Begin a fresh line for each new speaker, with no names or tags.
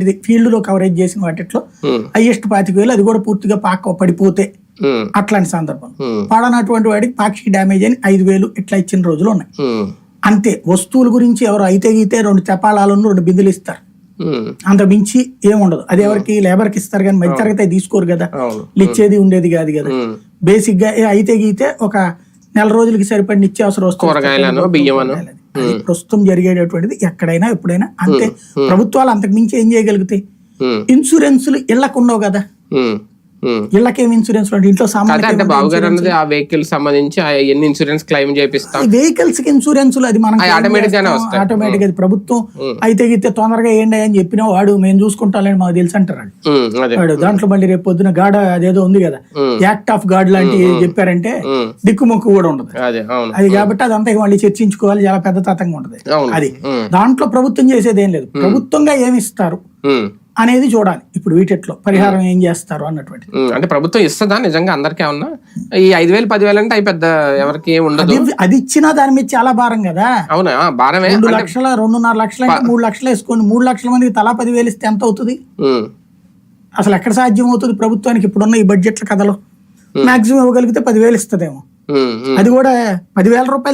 ఇది ఫీల్డ్లో కవరేజ్ చేసిన వాటిట్లో
ఉమ్,
హైయెస్ట్ పాతిక వేలు అది కూడా పూర్తిగా పాక పడిపోతే అట్లాంటి సందర్భం. పడనటువంటి వాడికి పాక్షిక డ్యామేజ్ అని ఐదు వేలు ఇట్లా ఇచ్చిన రోజులు ఉన్నాయి. అంతే వస్తువుల గురించి ఎవరు అయితే గీతే రెండు చపాలాలను రెండు బిందులు ఇస్తారు. అంత మించి ఏముండదు. అది ఎవరికి లేబర్కి ఇస్తారు కానీ మధ్య తరగతి తీసుకోరు కదా. ఇచ్చేది ఉండేది కాదు కదా. బేసిక్గా అయితే గీతే ఒక నెల రోజులకి సరిపడిన నిత్యావసర
బియ్యమను.
అది ప్రస్తుతం జరిగేటటువంటిది ఎక్కడైనా ఎప్పుడైనా. అంతే ప్రభుత్వాలు అంతకు మించి ఏం చేయగలుగుతాయి
ఉమ్,
ఇన్సూరెన్సులు ఇళ్ళకు ఉండవు కదా?
ఉమ్.
ఇళ్ళకేం ఇన్సూరెన్స్ ఇంట్లో
అదే
సామాన్య
అంటే బాబు గారు అన్నది ఆ వెహికల్ సంబంధించి ఎన్ని ఇన్సూరెన్స్ క్లెయిమ్ చేపిస్తాం?
వెహికల్స్కి ఇన్సూరెన్సులు అది మనం
గానే వస్తాయి.
ఆటోమేటిక్ అది ప్రభుత్వం
ఉమ్.
అయితే గీతే తొందరగా ఏంటి అని చెప్పినా వాడు మేము చూసుకుంటామని మాకు తెలుసు అంటారు వాడు దాంట్లో మళ్ళీ రేపు పొద్దున గాడ అదేదో ఉంది కదా. యాక్ట్ ఆఫ్ గాడ్ లాంటి చెప్పారంటే దిక్కుమొక్కు కూడా ఉండదు.
అదే
కాబట్టి అదంతా మళ్ళీ చర్చించుకోవాలి చాలా పెద్ద తతంగా ఉంటది అది. దాంట్లో ప్రభుత్వం చేసేది ఏం లేదు. ప్రభుత్వంగా ఏమి ఇస్తారు?
ఉమ్,
అనేది చూడాలి. ఇప్పుడు వీటిట్లో పరిహారం ఏం చేస్తారు అన్నటువంటి.
అంటే ప్రభుత్వం ఇస్తుందా నిజంగా అందరికీ ఏమన్నా? ఈ ఐదు వేలు పదివేలు అంటే అవి పెద్ద ఎవరికి ఉండదు.
అది ఇచ్చినా దాని మీద చాలా భారం కదా.
అవునా? భారమే.
రెండు లక్షల రెండున్నర లక్షలు మూడు లక్షలు వేసుకోండి. మూడు లక్షల మందికి తలా పదివేలు ఇస్తే ఎంత అవుతుంది? అసలు ఎక్కడ సాధ్యం అవుతుంది ప్రభుత్వానికి ఇప్పుడున్న ఈ బడ్జెట్ల కథలో? మాక్సిమం ఇవ్వగలిగితే పదివేలు ఇస్తుందేమో. అది కూడా పదివేల రూపాయలు